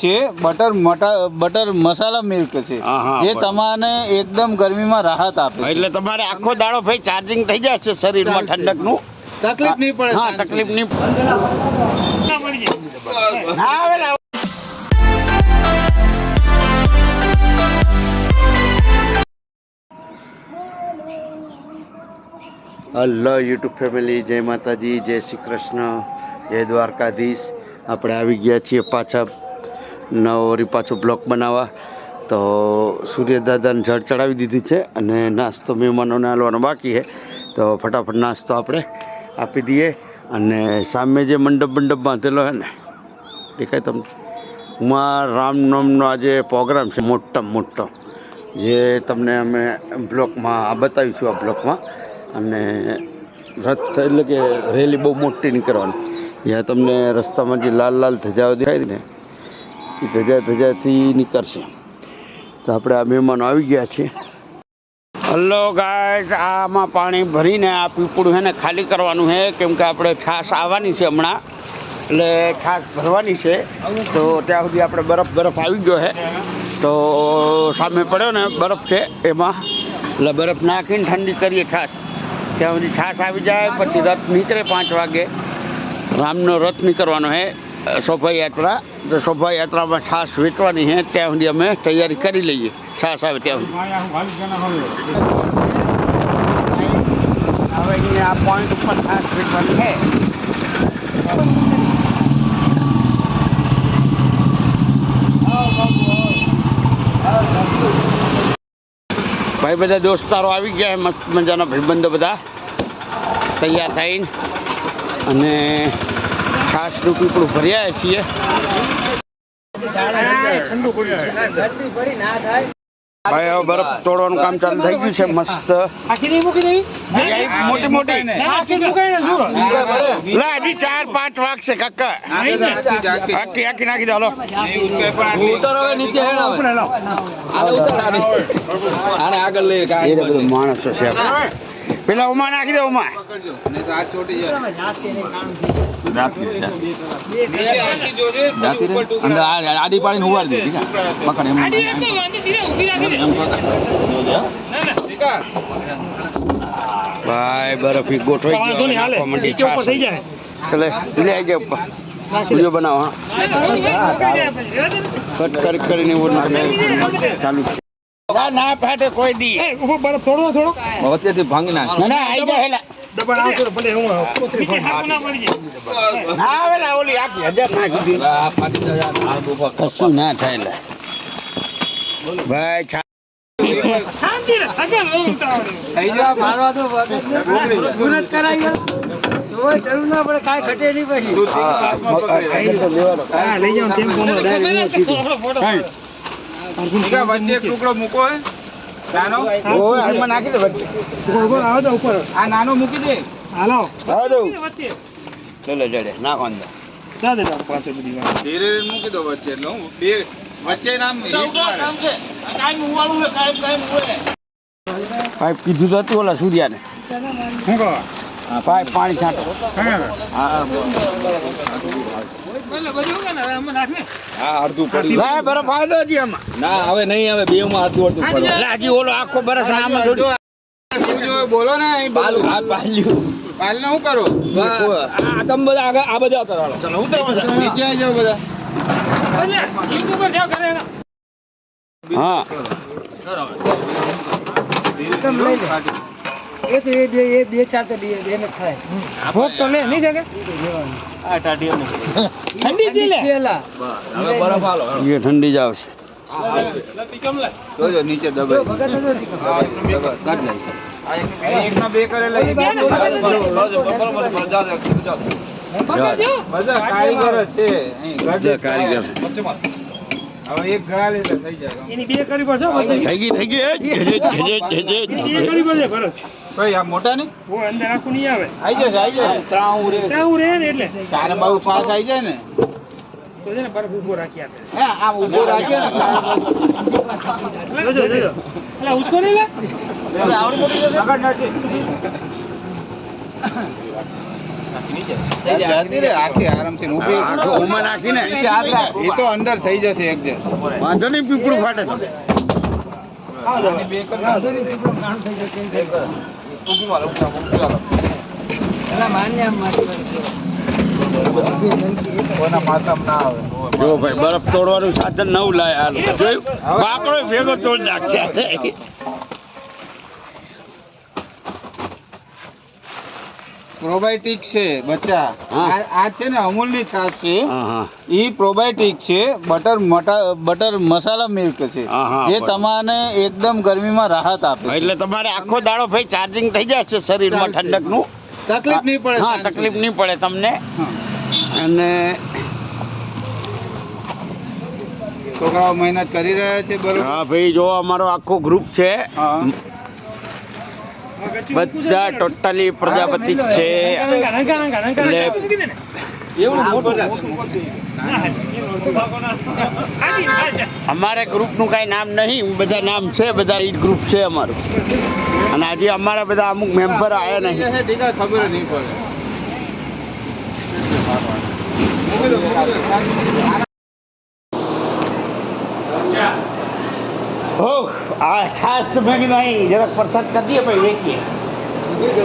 છે બટર મટા butter masala milk છે જે તમને એકદમ ગરમીમાં રાહત આપે એટલે તમારે આખો દાડો ભાઈ ચાર્જિંગ થઈ જશે શરીરમાં ઠંડકનું? તકલીફ નહીં પડે હા તકલીફ નહીં પડે. હલો યુટ્યુબ ફેમિલી જય માતાજી જય શ્રી કૃષ્ણ જય દ્વારકાધીશ. આપણે આવી ગયા છીએ પાછા નવરી પાછો બ્લોક બનાવવા. તો સૂર્યદાદાને જળ ચડાવી દીધી છે અને નાસ્તો મહેમાનોને હાલવાનો બાકી છે. તો ફટાફટ નાસ્તો આપણે આપી દઈએ. અને સામે જે મંડપ મંડપ બાંધેલો છે ને, દેખાય તમને? ઉમાં રામનવમનો આજે પ્રોગ્રામ છે, મોટા મોટો, જે તમને અમે બ્લોકમાં બતાવીશું આ બ્લોકમાં. અને રથ એટલે કે રેલી બહુ મોટી નીકળવાની. જ્યાં તમને રસ્તામાં જે લાલ લાલ ધજાઓ દેખાય ને એ ધજા ધજાથી નીકળશે. તો આપણે આ મહેમાનો આવી ગયા છે. હલો ગાય આમાં પાણી ભરીને આ પીપળું છે ને ખાલી કરવાનું છે કેમ કે આપણે છાશ આવવાની છે હમણાં. એટલે છાશ ભરવાની છે. તો ત્યાં સુધી આપણે બરફ બરફ આવી ગયો છે તો સામે પડ્યો ને બરફ છે એમાં. એટલે બરફ નાખીને ઠંડી કરીએ છાશ. ત્યાં સુધી છાશ આવી જાય, પછી રથ નીકળે પાંચ વાગે. રામનો રથ નીકળવાનો છે શોભાયાત્રા તો શોભાયાત્રામાં છાશ વેચવાની છે ત્યાં સુધી અમે તૈયારી કરી લઈએ. છાશ આવે ત્યાં સુધી. હવે અહીંયા આ પોઈન્ટ ઉપર છાશ વેચવાની છે. ભાઈ બધા દોસ્તારો આવી ગયા મસ્ત મજાના ભાઈબંધો બધા. તૈયાર થઈને. અને છાશનું પીપળું ભર્યા છીએ. ભાઈ હવે બરફ તોડવાનું કામ ચાલુ થઈ ગયું છે મસ્ત. મોટી મોટી. હજી ચાર પાંચ વાગશે કાકા. આખી આખી નાખી દો હાલો. એ માણસો છે. પેલા ઉમા નાખી દે ઉમા આડી પાડીને ઉવાડી દે મકાન એમ ભાઈ બરફ ઈ ગોઠવાઈ માંડી છાશ. ચલે લે આજે ઉપર વીડિયો બનાવો હા. કટ કરી કરીને ચાલુ છે ના, ના ફાટે કોઈ દી. થોડો થોડો. વચ્ચે વચ્ચેથી ભાંગી નાખ. ના ના આઈ જાય હેલા. ના આવે ને ઓલી આખી હજાર નાખી દીધી કશું ના થાય લે. ભાઈ છા- હા, મગ- લેવાનો. વચ્ચે એક ટુકડો મૂકો હે. નાનો. ઓય, હાથમાં નાખી દે વચ્ચે. આ નાનો મૂકી દે. આવો દઉં. ચલો જડે નાખો અંદર. ધીરે ધીરે મૂકી દો વચ્ચે એટલે હું બે વચ્ચે નામ હિટ મારે પાઇપ કીધું તો હતું ઓલા સૂર્યાને. શું કહો? પાણી છાંટો. હા બરફ આવે તો હજી આમાં. ના હવે નહીં હવે બે માં અડધું અડધું પડે એટલે હજી ઓલો આખો બરસ આમાં બોલો ને અહીં પાલું. આ પાલ્યું. પાલને શું કરો? આ તમે બધા આગળ આ બધા આવતા રહો. ચલો ઉતરો બધા. નીચે આવી જાઓ બધા. હા. એ ઠંડી જ આવશે. જોજો નીચે દબાઈ. એકમાં બે કરેલા એક બધા કારીગર જ છે. અહીં ગરજ બધા કારીગર. હવે એક ઘાલ એટલે થઈ જાય. થઈ ગઈ થઈ ગઈ ભાઈ આ મોટા ને આઈ જશે આઈ જશે. પાસ આઈ જાય ને. હા આમ ને. આવડી મોટી જશે? આગળ નથી જતી રે આખી ને ઊભી. આખો ઉમાં નાખીને એ તો અંદર થઈ જશે વાંધો નહીં પીપળું ફાટે તો કોના માથામાં ના આવે જો ભાઈ બરફ તોડવાનું સાધન નવું લાય જોયું? બાકડો ભેગો તોડ નાખ્યા પ્રોબાયોટિક છે બચ્ચા. આ છે ને અમૂલની છાશ છે. એ પ્રોબાયોટિક છે બટર બટર મસાલા મિલ્ક છે. જે તમને એકદમ ગરમીમાં રાહત આપે એટલે તમારે આખો દાડો ભાઈ ચાર્જિંગ થઈ જશે શરીરમાં. ઠંડકનું? તકલીફ નહીં પડે હા તકલીફ નહીં પડે તમને. અને છોકરાઓ મહેનત કરી રહ્યા છે બરોબર. હા ભાઈ જો અમારો આખો ગ્રુપ છે. બધા ટોટલી પ્રજાપતિ છે. અમારે ગ્રુપનું કાંઈ નામ નહીં બધા નામ છે બધા ઈ ગ્રુપ છે અમારું. અને આજે અમારા બધા અમુક મેમ્બર આવ્યા નહીં. ખબર નહીં પડે હો છાસ મેં કીધું જરાક પ્રસાદ કરી દઈએ ભાઈ વેચીએ.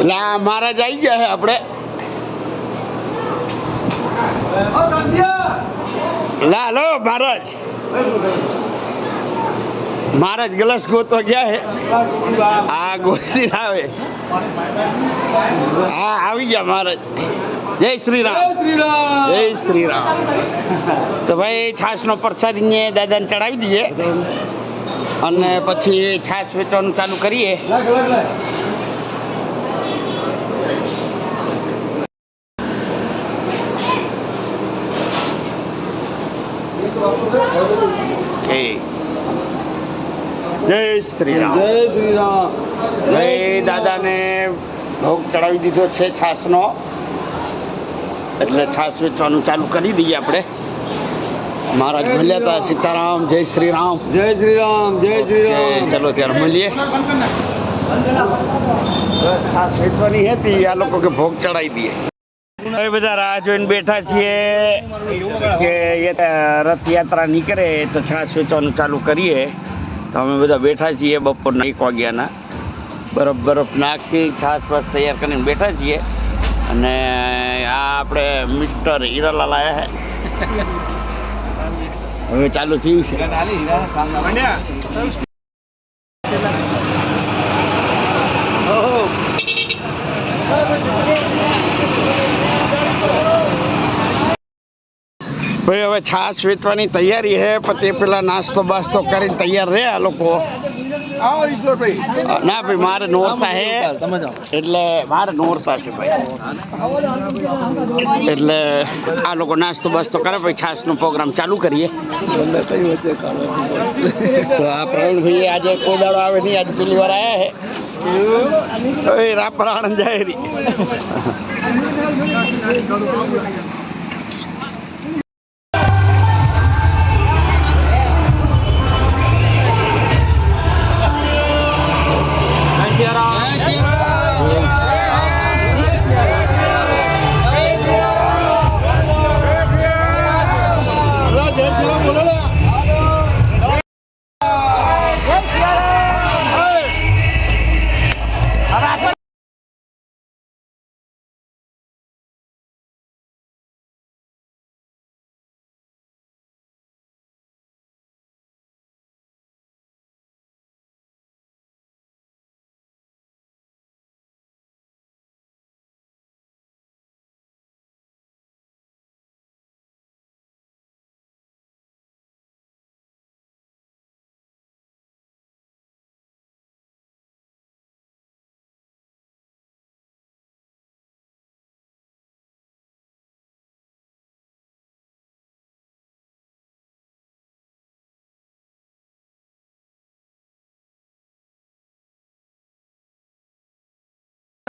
એટલે આ મહારાજ આવી ગયા છે આપણે. લા લો મહારાજ. મહારાજ ગ્લાસ ગોતવા ગયા હે આ ગોતી આવે હા આવી ગયા મહારાજ. જય શ્રી રામ જય શ્રી રામ તો ભાઈ છાસનો પ્રસાદ અહીંયા દાદાને ચડાવી દઈએ. અને પછી છાશ વેચવાનું ચાલુ કરીએ. જય શ્રી રામ જય શ્રી રામ ભાઈ દાદાને ભોગ ચડાવી દીધો છે છાશનો. એટલે છાશ વેચવાનું ચાલુ કરી દઈએ આપણે. મહારાજ મળ્યા હતા સીતારામ જય શ્રી રામ જય શ્રી રામ જય શ્રી રામ ચલો ત્યારે મળીએ. છાશ વેચવાની હતી આ લોકો કે ભોગ ચડાવી દઈએ. હવે બધા રાહ જોઈને બેઠા છીએ કે એ રથયાત્રા નીકળે તો છાશ વેચવાનું ચાલુ કરીએ. તો અમે બધા બેઠા છીએ બપોરના એક વાગ્યાના. બરફ બરફ નાખી છાશ પાસ તૈયાર કરીને બેઠા છીએ. અને આ આપણે મિસ્ટર હીરાલાલ આવ્યા છે હવે ચાલુ થયું છે. ભાઈ, હવે છાશ વેચવાની તૈયારી છે, પણ તે પેલા નાસ્તો બાસ્તો કરીને તૈયાર રહે આ લોકો. ના ભાઈ, મારે નોરતા હે. એટલે મારે નોરતા છે ભાઈ. એટલે આ લોકો નાસ્તો બાસ્તો કરે ભાઈ છાશનો પ્રોગ્રામ ચાલુ કરીએ. તો આ પ્રવીણભાઈ આજે કોદાળો આવે નહીં, આજે પેલી વાર આવ્યા હે. રાપર આણંદ જાય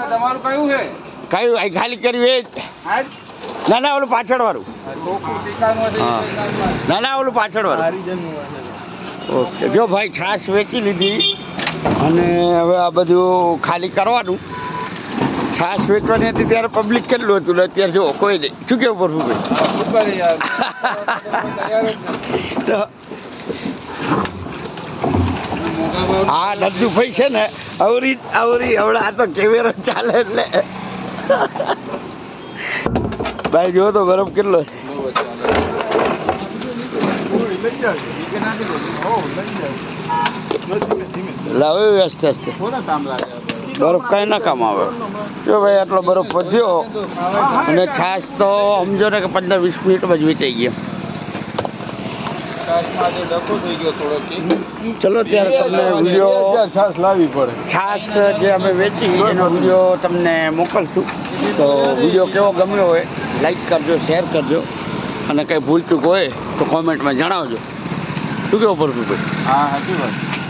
તમારું કયું છે? કયું? આ ખાલી કર્યું એ. ના ના ઓલું પાછળ વાળું. ના ના ઓલું પાછળ વાળું ઓકે. જો ભાઈ છાશ વેચી લીધી અને હવે આ બધું ખાલી કરવાનું. છાશ વેચવાની હતી ત્યારે પબ્લિક કેટલું હતું અત્યારે જો કોઈ નહીં. શું કેવું પરફુભાઈ. તો મોંઘા ભાવ આ નંદુ ભાઈ છે ને, અવરી અવરી હવડા આ તો કેમેરો ચાલે એટલે ભાઈ જો તો બરફ કેટલો. હો. લાવે વ્યસ્ત આપણે. બરફ કાંઈ ના કામ આવે જો ભાઈ, આટલો બરફ વધ્યો અને છાશ તો સમજો ને કે પંદર વીસ મિનિટમાં જ વેચાઈ ગયા છાશમાં આજે ડખો થઈ ગયો થોડોક ચલો ત્યારે તમને વીડિયો છાશ લાવવી પડે. છાશ જે અમે વેચી એનો વીડિયો તમને મોકલશું. તો વીડિયો કેવો ગમ્યો હોય લાઈક કરજો શેર કરજો. અને કંઈ ભૂલ ચૂક હોય તો કોમેન્ટમાં જણાવજો. શું કેવું પડતું ભાઈ? હા સાચી વાત.